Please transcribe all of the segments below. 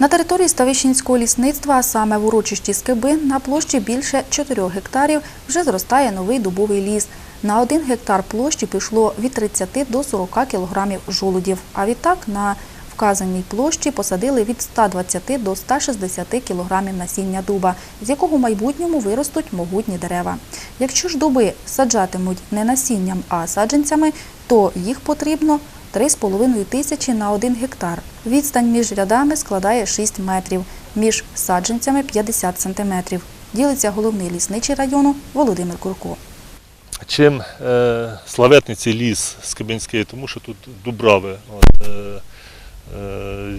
На території Ставищенського лісництва, а саме в урочищі Скибин, на площі більше 4 гектарів вже зростає новий дубовий ліс. На один гектар площі пішло від 30 до 40 кілограмів жолудів, а відтак на вказаній площі посадили від 120 до 160 кілограмів насіння дуба, з якого в майбутньому виростуть могутні дерева. Якщо ж дуби саджатимуть не насінням, а саджанцями, то їх потрібно 3,5 тисячі на один гектар. Відстань між рядами складає 6 метрів, між саджанцями 50 сантиметрів. Ділиться головний лісничий району Володимир Курко. Чим е, славетний цей ліс Скибинський, тому що тут дубрави.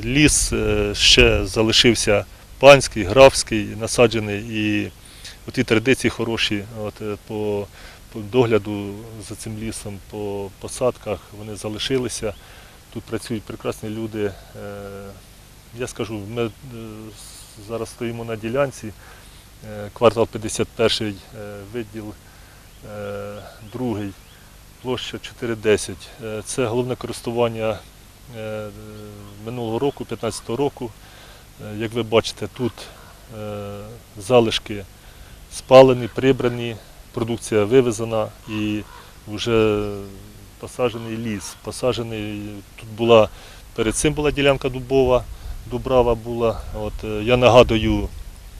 Ліс е, ще залишився панський, графський, насаджений, і ті традиції хороші от, е, по, по догляду за цим лісом, по посадках вони залишилися. Тут працюють прекрасні люди. Е, я скажу, ми е, зараз стоїмо на ділянці, е, квартал 51 е, відділ. Е, другий, площа 410. Е, Це головне користування е, минулого року, 2015 року. Е, Як ви бачите, тут е, залишки спалені, прибрані, продукція вивезена і вже посаджений ліс. Посаджений, тут була, перед цим була ділянка дубова, дубрава була. От, е, я нагадую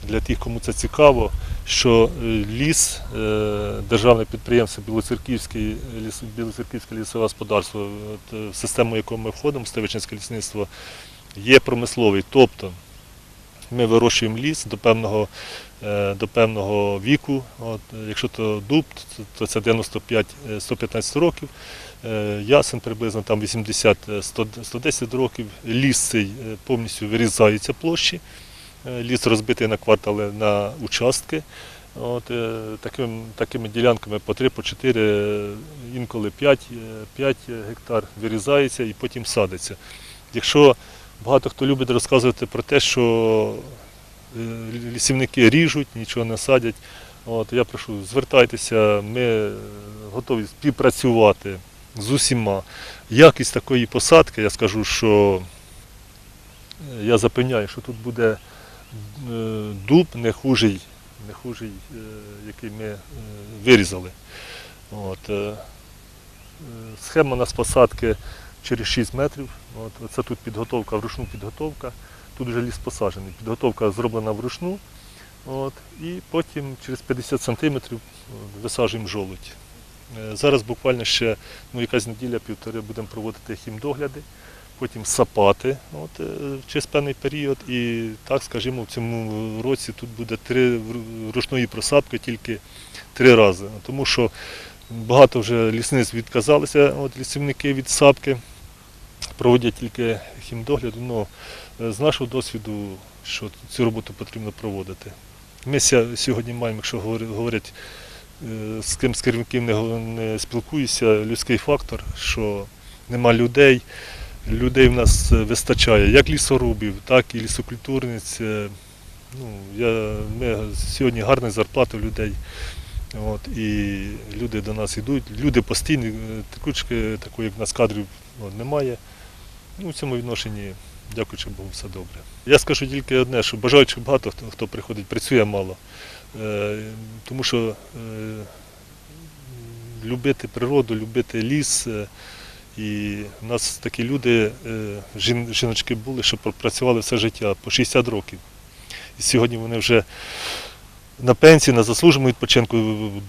для тих, кому це цікаво, що е, ліс, е, державне підприємство Білоцерківське, Білоцерківське лісове господарство, е, в систему якого ми входимо, Ставичинське лісництво, є промисловий. Тобто ми вирощуємо ліс до певного, до певного віку. От, якщо то дуб, то- це 95-115 років. Ясен приблизно там 80-110 років. Ліс цей повністю вирізається площі. Е, Ліс розбитий на квартали на участки. От, е, таким, такими ділянками по 3, по 4, е, інколи 5, е, 5 гектар вирізається і потім садиться. Якщо багато хто любить розказувати про те, що е, лісівники ріжуть, нічого не садять, от, я прошу, звертайтеся, ми е, готові співпрацювати з усіма. Якість такої посадки, я скажу, що е, я запевняю, що тут буде е, дуб не хужий, не хужий, е, який ми е, вирізали. От, е, е, Схема у нас посадки через 6 метрів. От, це тут підготовка, вручну підготовка. Тут вже ліс посаджений. Підготовка зроблена вручну. От, і потім через 50 сантиметрів е, висаджуємо жолудь. Е, Зараз буквально ще ну, якась неділя-півтори будемо проводити хімдогляди, потім сапати от, е, через певний період. І так, скажімо, в цьому році тут буде три ручної просадки тільки три рази. Тому що багато вже лісниць відказалися от, лісівники від сапки, проводять тільки хімдогляд. Ну, е, з нашого досвіду, що цю роботу потрібно проводити. Ми сьогодні маємо, якщо говорять, е, з ким з керівників не спілкуюся, людський фактор, що нема людей. Людей в нас е, вистачає як лісорубів, так і лісокультурниць. Е, Ну, я, ми сьогодні гарні зарплати у людей. От, і люди до нас йдуть. Люди постійні, е, текучки, такої, як в нас кадрів от, немає. Ну, в цьому відношенні, дякуючи Богу, все добре. Я скажу тільки одне, що бажаючих багато хто, хто приходить, працює мало. Е, тому що е, любити природу, любити ліс. е, і в нас такі люди, е, жіночки були, що працювали все життя по 60 років. І сьогодні вони вже на пенсії, на заслуженому відпочинку,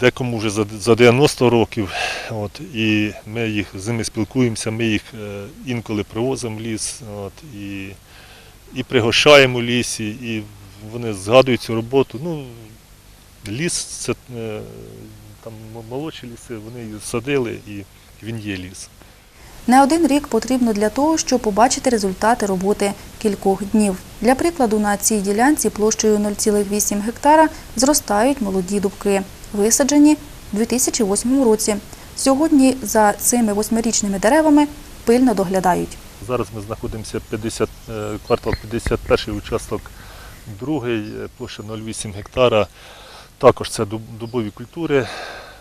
декому вже за, за 90 років. От, і ми їх з ними спілкуємося, ми їх е, інколи привозимо в ліс, от, і, і пригощаємо в лісі, і вони згадують цю роботу. Ну, ліс це е, там молодші ліси, вони їх садили і він є ліс. Не один рік потрібно для того, щоб побачити результати роботи кількох днів. Для прикладу, на цій ділянці площею 0,8 гектара зростають молоді дубки, висаджені у 2008 році. Сьогодні за цими восьмирічними деревами пильно доглядають. Зараз ми знаходимося 50, е, квартал 51 участок, другий, е, площа 0,8 гектара. Також це дубові культури,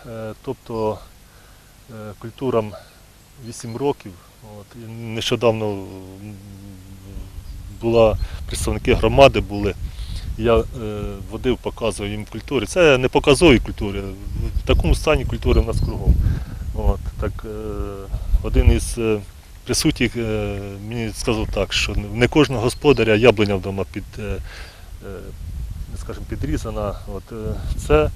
е, тобто культурам 8 років. От, і нещодавно була представники громади були. Я е, водив, показував їм культури. Це не показові культури. В такому стані культури в нас кругом. От, так, е, один із е, присутніх е, мені сказав так, що не кожного господаря яблуня вдома під, е, е, скажімо, підрізана. От, е, це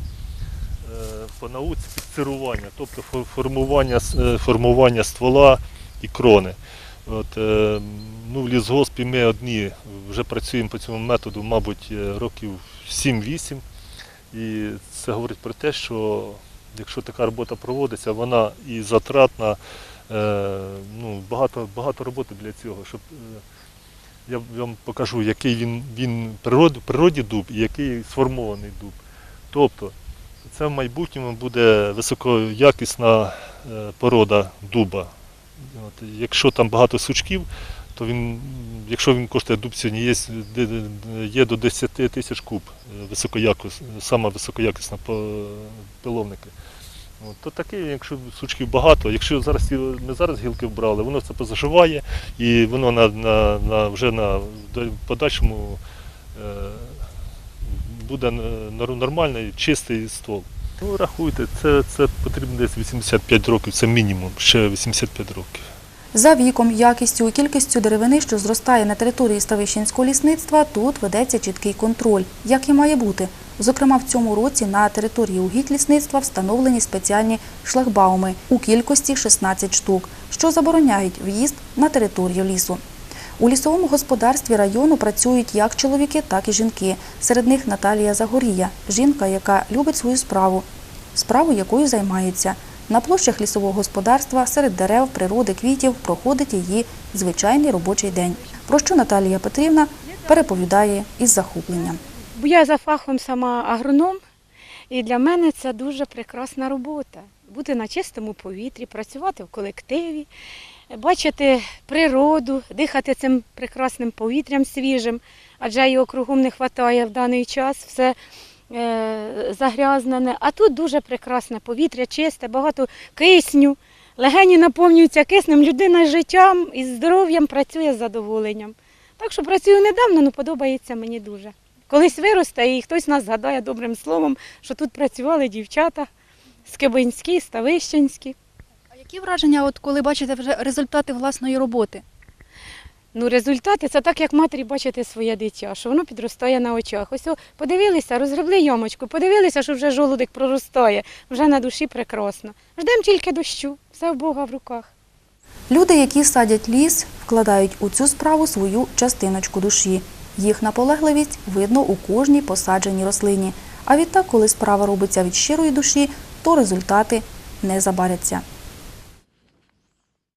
по науці підцирування, тобто формування, е, формування ствола і крони. От, е, ну, в лісгоспі ми одні вже працюємо по цьому методу, мабуть, е, років 7-8. І це говорить про те, що якщо така робота проводиться, вона і затратна, е, ну, багато, багато роботи для цього. Щоб, е, я вам покажу, який він, він природі, природі дуб і який сформований дуб. Тобто це в майбутньому буде високоякісна е, порода дуба. От, якщо там багато сучків, то він, якщо він коштує дуб сьогодні, є, є до 10 тисяч куб е, високоякіс, саме високоякісна пиловники. От, то таке, якщо сучків багато, якщо зараз ми зараз гілки вбрали, воно це позаживає і воно на, на, на, вже на подальшому е, буде нормальний, чистий ствол. Ну, рахуйте, це, це потрібно десь 85 років, це мінімум, ще 85 років. За віком, якістю і кількістю деревини, що зростає на території Ставищенського лісництва, тут ведеться чіткий контроль, як і має бути. Зокрема, в цьому році на території угідь-лісництва встановлені спеціальні шлагбауми у кількості 16 штук, що забороняють в'їзд на територію лісу. У лісовому господарстві району працюють як чоловіки, так і жінки. Серед них Наталія Загорія, жінка, яка любить свою справу, справу, якою займається. На площах лісового господарства серед дерев, природи, квітів проходить її звичайний робочий день. Про що Наталія Петрівна переповідає із захопленням. Я за фахом сама агроном, і для мене це дуже прекрасна робота. Бути на чистому повітрі, працювати в колективі, бачити природу, дихати цим прекрасним повітрям свіжим, адже його кругом не вистачає в даний час, все е, загрязнене. А тут дуже прекрасне повітря, чисте, багато кисню. Легені наповнюються киснем, людина з життям і здоров'ям працює з задоволенням. Так що працюю недавно, але подобається мені дуже. Колись виросте і хтось нас згадає добрим словом, що тут працювали дівчата скибинські, ставищенські. А які враження, от коли бачите вже результати власної роботи? Ну, результати це так, як матері бачити своє дитя, що воно підростає на очах. Ось о, подивилися, розгребли ямочку, подивилися, що вже жолудик проростає, вже на душі прекрасно. Ждемо тільки дощу, все в Бога в руках. Люди, які садять ліс, вкладають у цю справу свою частиночку душі. Їх наполегливість видно у кожній посадженій рослині. А відтак, коли справа робиться від щирої душі, то результати не забаряться.